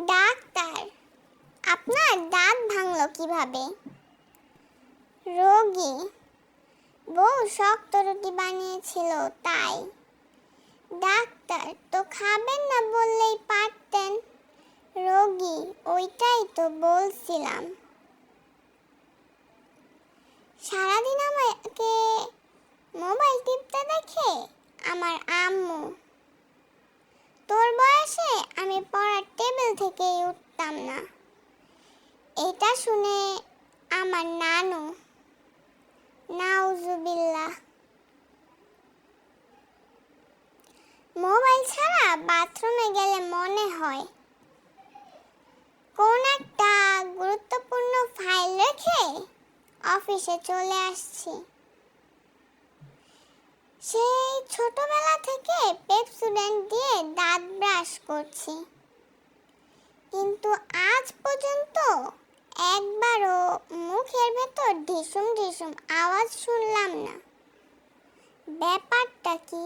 Doctor, আপনার দাঁত ভাঙলো কীভাবে? রোগী, বউ শক্ত রুটি বানিয়েছিল, তাই। ডাক্তার, তো খাবেন না বললেই পারতেন। রোগী, ওইটাই তো বলছিলাম। সারাদিন আমাকে মোবাইল টিপতে দেখে? আমার আম্মু থেকেই উঠতাম না। এটা শুনে আমার নানু, নাউজুবিল্লাহ, মোবাইল ছাড়া বাথরুমে গেলে মনে হয় কোন একটা গুরুত্বপূর্ণ ফাইল রেখে অফিসে চলে আসছি। সেই ছোটবেলা থেকে পেপসুডেন্ট দিয়ে দাঁত ব্রাশ করছি। কিন্তু আজ পর্যন্ত একবারও মুখের ভেতর ঢিসুম ঢিসুম আওয়াজ শুনলাম না। ব্যাপারটা কি?